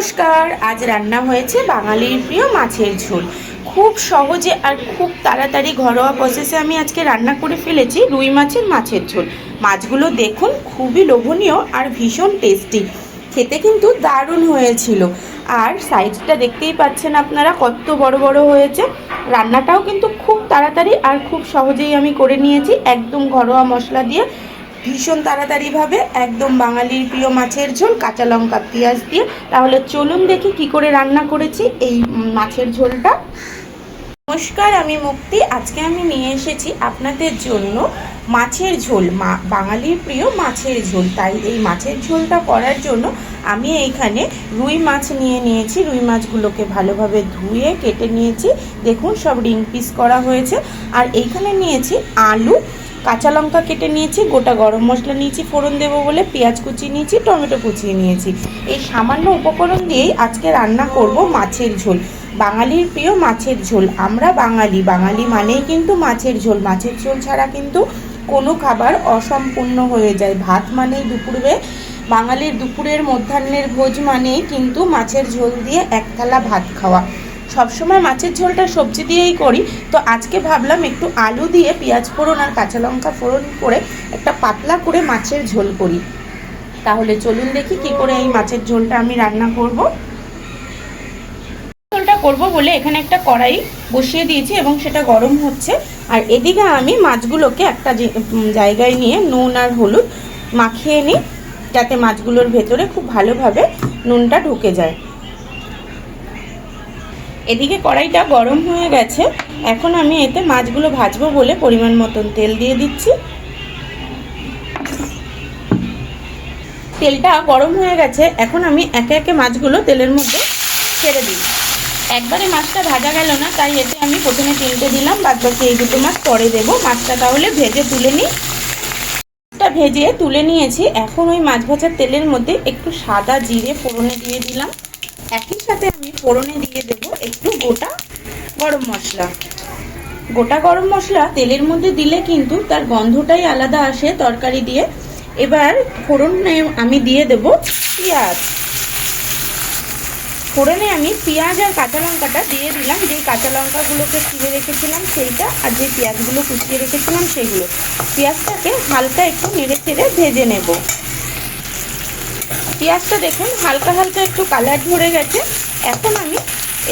নমস্কার, আজ রান্না হয়েছে বাঙালির প্রিয় মাছের ঝোল। খুব সহজে আর খুব তাড়াতাড়ি ঘরোয়া প্রসেসে আমি আজকে রান্না করে ফেলেছি রুই মাছের মাছের ঝোল। মাছগুলো দেখুন খুবই লোভনীয় আর ভীষণ টেস্টি খেতে কিন্তু দারুণ হয়েছিল। আর সাইজটা দেখতেই পাচ্ছেন আপনারা কত বড় বড় হয়েছে। রান্নাটাও কিন্তু খুব তাড়াতাড়ি আর খুব সহজেই আমি করে নিয়েছি একদম ঘরোয়া মশলা দিয়ে। ভীষণ তাড়াতাড়িভাবে একদম বাঙালির প্রিয় মাছের ঝোল, কাঁচা লঙ্কা পেঁয়াজ দিয়ে। তাহলে চলুন দেখি কি করে রান্না করেছি এই মাছের ঝোলটা। নমস্কার, আমি মুক্তি। আজকে আমি নিয়ে এসেছি আপনাদের জন্য মাছের ঝোল, মা, বাঙালির প্রিয় মাছের ঝোল। তাই এই মাছের ঝোলটা করার জন্য আমি এইখানে রুই মাছ নিয়ে নিয়েছি। রুই মাছগুলোকে ভালোভাবে ধুয়ে কেটে নিয়েছি। দেখুন, সব রিং পিস করা হয়েছে। আর এইখানে নিয়েছি আলু কাঁচা লঙ্কা কেটে নিয়েছি, গোটা গরম মশলা নিয়েছি, ফোড়ন দেবো বলে পেঁয়াজ কুচি নিয়েছি, টমেটো কুচিয়ে নিয়েছি। এই সামান্য উপকরণ দিয়েই আজকে রান্না করব মাছের ঝোল। বাঙালির প্রিয় মাছের ঝোল। আমরা বাঙালি। বাঙালি মানেই কিন্তু মাছের ঝোল। মাছের ঝোল ছাড়া কিন্তু কোনো খাবার অসম্পূর্ণ হয়ে যায়। ভাত মানেই দুপুরে বাঙালির দুপুরের মধ্যাহ্নের ভোজ মানেই কিন্তু মাছের ঝোল দিয়ে এক থালা ভাত খাওয়া। সবসময় মাছের ঝোলটা সবজি দিয়েই করি। তো আজকে ভাবলাম একটু আলু দিয়ে পেঁয়াজ ফোড়ন আর কাঁচা লঙ্কা ফোড়ন করে একটা পাতলা করে মাছের ঝোল করি। তাহলে চলুন দেখি কি করে এই মাছের ঝোলটা আমি রান্না করব। ঝোলটা করব বলে এখানে একটা কড়াই বসিয়ে দিয়েছি এবং সেটা গরম হচ্ছে। আর এদিকে আমি মাছগুলোকে একটা জায়গায় নিয়ে নুন আর হলুদ মাখিয়ে নিই, যাতে মাছগুলোর ভেতরে খুব ভালোভাবে নুনটা ঢুকে যায়। এদিকে কড়াইটা গরম হয়ে গেছে। এখন আমি এতে মাছগুলো ভাজবো বলে পরিমাণ মতন তেল দিয়ে দিচ্ছি। তেলটা গরম হয়ে গেছে। এখন আমি একে একে মাছগুলো তেলের মধ্যে ছেড়ে দিই। একবারে মাছটা ভাজা গেল না, তাই এতে আমি প্রথমে তিনটে দিলাম বাদ বাকি এই দুটো মাছ পরে দেবো। মাছটা তাহলে ভেজে তুলে নিই। মাছটা ভেজে তুলে নিয়েছি। এখন ওই মাছ ভাজার তেলের মধ্যে একটু সাদা জিরে ফোড়নে দিয়ে দিলাম। একই সাথে আমি ফোড়নে দিয়ে দেব একটু গোটা গরম মশলা। গোটা গরম মশলা তেলের মধ্যে দিলে কিন্তু তার গন্ধটাই আলাদা আসে তরকারি দিয়ে। এবার ফোড়নে আমি দিয়ে দেব পেঁয়াজ। ফোড়নে আমি পেঁয়াজ আর কাঁচা লঙ্কাটা দিয়ে দিলাম। যে কাঁচা লঙ্কাগুলোকে চিড়ে রেখেছিলাম সেইটা আর যে পেঁয়াজগুলো কুচিয়ে রেখেছিলাম সেগুলো। পেঁয়াজটাকে হালকা একটু নেড়ে চেড়ে ভেজে নেব। পেঁয়াজটা দেখুন, হালকা হালকা একটু কালার ধরে গেছে। এখন আমি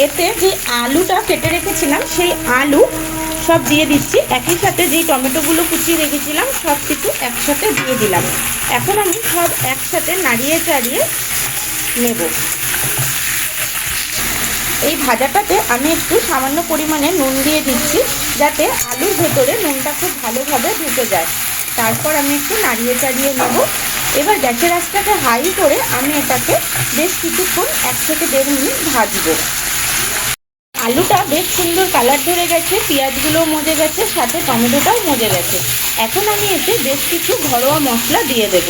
এতে যে আলুটা কেটে রেখেছিলাম, সেই আলু সব দিয়ে দিচ্ছি। একই সাথে যেই টমেটোগুলো কুচিয়ে রেখেছিলাম সব কিছু একসাথে দিয়ে দিলাম। এখন আমি সব একসাথে নাড়িয়ে চাড়িয়ে নেব। এই ভাজাটাতে আমি একটু সামান্য পরিমাণে নুন দিয়ে দিচ্ছি, যাতে আলুর ভেতরে নুনটা খুব ভালোভাবে ঢুকে যায়। তারপর আমি একটু নাড়িয়ে চাড়িয়ে নেব। এবার গ্যাসের আঁচটাকে হাই করে আমি এটাকে বেশ কিছুক্ষণ এক থেকে দেড় মিনিট ভাজবো। আলুটা বেশ সুন্দর কালার ধরে গেছে, পেঁয়াজগুলোও মজে গেছে, সাথে টমেটোটাও মজে গেছে। এখন আমি এতে বেশ কিছু ঘরোয়া মশলা দিয়ে দেব।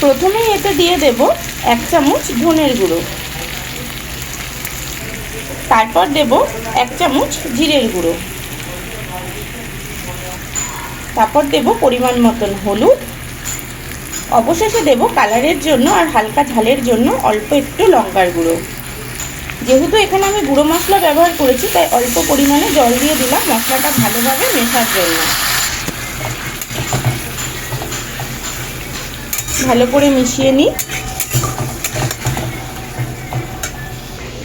প্রথমেই এতে দিয়ে দেব এক চামচ ধনের গুঁড়ো। তারপর দেব এক চামচ জিরের গুঁড়ো। তারপর দেব পরিমাণ মতন হলুদ অবশেষে দেব কালারের জন্য আর হালকা ঝালের জন্য অল্প একটু লঙ্কার গুঁড়ো। যেহেতু এখানে আমি গুঁড়ো মশলা ব্যবহার করেছি, তাই অল্প পরিমাণে জল দিয়ে দিলাম মশলাটা ভালোভাবে মেশার জন্য। ভালো করে মিশিয়ে নিই।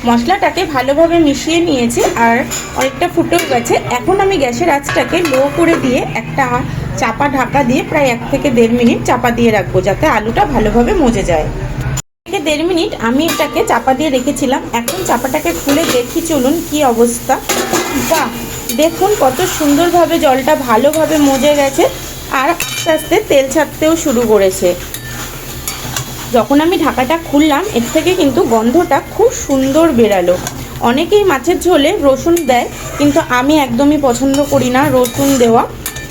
মশলাটাকে ভালোভাবে মিশিয়ে নিয়েছি আর অনেকটা ফুটেও গেছে। এখন আমি গ্যাসের আঁচটাকে লো করে দিয়ে একটা চাপা ঢাকা দিয়ে প্রায় এক থেকে দেড় মিনিট চাপা দিয়ে রাখব, যাতে আলুটা ভালোভাবে মজে যায়। থেকে দেড় মিনিট আমি এটাকে চাপা দিয়ে রেখেছিলাম। এখন চাপাটাকে খুলে দেখি চলুন কি অবস্থা। বাহ, দেখুন কত সুন্দরভাবে জলটা ভালোভাবে মজে গেছে আর আস্তে আস্তে তেল ছাড়তেও শুরু করেছে। যখন আমি ঢাকাটা খুললাম, এর থেকে কিন্তু গন্ধটা খুব সুন্দর বেরালো। অনেকেই মাছের ঝোলে রসুন দেয়, কিন্তু আমি একদমই পছন্দ করি না রসুন দেওয়া।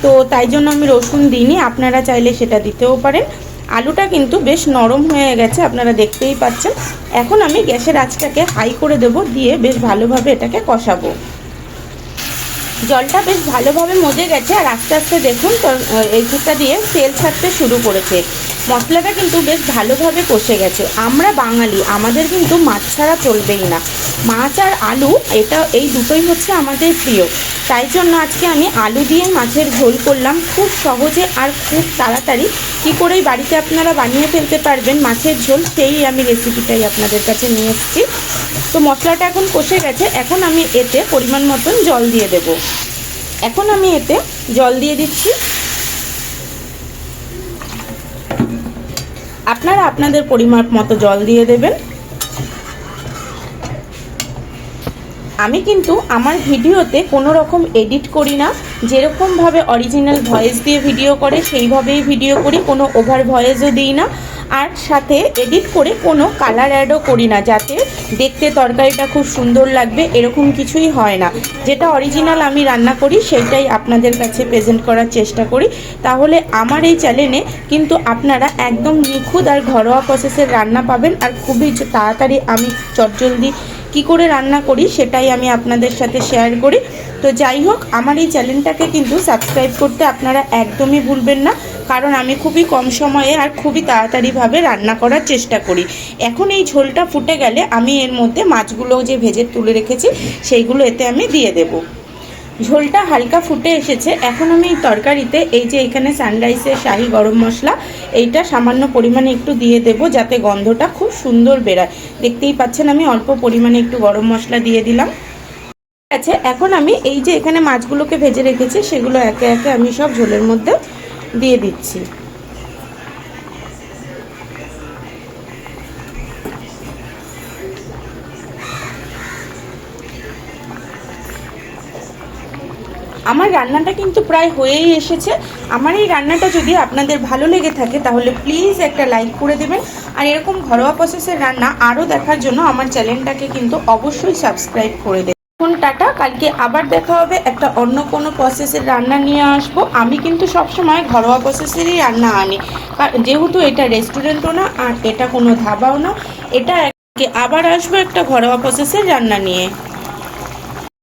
তো তাই জন্য আমি রসুন দিইনি, আপনারা চাইলে সেটা দিতেও পারেন। আলুটা কিন্তু বেশ নরম হয়ে গেছে, আপনারা দেখতেই পাচ্ছেন। এখন আমি গ্যাসের আঁচটাকে হাই করে দেব, দিয়ে বেশ ভালোভাবে এটাকে কষাবো। জলটা বেশ ভালোভাবে মজে গেছে, আর আস্তে আস্তে দেখুন, তো এই দিয়ে তেল ছাড়তে শুরু করেছে। মশলাটা কিন্তু বেশ ভালোভাবে কষে গেছে। আমরা বাঙালি, আমাদের কিন্তু মাছ ছাড়া চলবেই না। মাছ আর আলু, এটা এই দুটোই হচ্ছে আমাদের প্রিয়। তাই জন্য আজকে আমি আলু দিয়ে মাছের ঝোল করলাম। খুব সহজে আর খুব তাড়াতাড়ি। কী করেই বাড়িতে আপনারা বানিয়ে ফেলতে পারবেন মাছের ঝোল, সেই আমি রেসিপিটাই আপনাদের কাছে নিয়ে এসেছি। তো মশলাটা এখন কষে গেছে। এখন আমি এতে পরিমাণ মতন জল দিয়ে দেব। এখন আমি এতে জল দিয়ে দিচ্ছি। আপনারা আপনাদের পরিমাপ মতো জল দিয়ে দেবেন। আমি কিন্তু আমার ভিডিওতে কোনো রকম এডিট করি না। যেরকমভাবে অরিজিনাল ভয়েস দিয়ে ভিডিও করে, সেইভাবেই ভিডিও করি, কোনো ওভার ভয়েসও দিই না। আর সাথে এডিট করে কোনো কালার অ্যাডও করি না, যাতে দেখতে তরকারিটা খুব সুন্দর লাগবে, এরকম কিছুই হয় না। যেটা অরিজিনাল আমি রান্না করি, সেইটাই আপনাদের কাছে প্রেজেন্ট করার চেষ্টা করি। তাহলে আমার এই চ্যানেলে কিন্তু আপনারা একদম নিখুঁত আর ঘরোয়া প্রসেসের রান্না পাবেন। আর খুবই তাড়াতাড়ি আমি চটজলদি কি করে রান্না করি সেটাই আমি আপনাদের সাথে শেয়ার করি। তো যাই হোক, আমার এই চ্যানেলটাকে কিন্তু সাবস্ক্রাইব করতে আপনারা একদমই ভুলবেন না, কারণ আমি খুবই কম সময়ে আর খুবই তাড়াতাড়িভাবে রান্না করার চেষ্টা করি। এখন এই ঝোলটা ফুটে গেলে আমি এর মধ্যে মাছগুলো যে ভেজে তুলে রেখেছি, সেইগুলো এতে আমি দিয়ে দেবো। ঝোলটা হালকা ফুটে এসেছে। এখন আমি এই তরকারিতে এই যে এখানে সানরাইসের শাহি গরম মশলা, এইটা সামান্য পরিমাণে একটু দিয়ে দেব যাতে গন্ধটা খুব সুন্দর বেরায়। দেখতেই পাচ্ছেন আমি অল্প পরিমাণে একটু গরম মশলা দিয়ে দিলাম। ঠিক আছে এখন আমি এই যে এখানে মাছগুলোকে ভেজে রেখেছি, সেগুলো একে একে আমি সব ঝোলের মধ্যে দিয়ে দিচ্ছি। আমার রান্নাটা কিন্তু প্রায় হয়েই এসেছে। আমার এই রান্নাটা যদি আপনাদের ভালো লেগে থাকে, তাহলে প্লিজ একটা লাইক করে দেবেন। আর এরকম ঘরোয়া প্রসেসের রান্না আরও দেখার জন্য আমার চ্যানেলটাকে কিন্তু অবশ্যই সাবস্ক্রাইব করে দেবেন। এখন টাটা, কালকে আবার দেখা হবে। একটা অন্য কোনো প্রসেসের রান্না নিয়ে আসব। আমি কিন্তু সবসময় ঘরোয়া প্রসেসেরই রান্না আনি। যেহেতু এটা রেস্টুরেন্টও না, আর এটা কোনো ধাবাও না, এটা আবার আসব একটা ঘরোয়া প্রসেসের রান্না নিয়ে।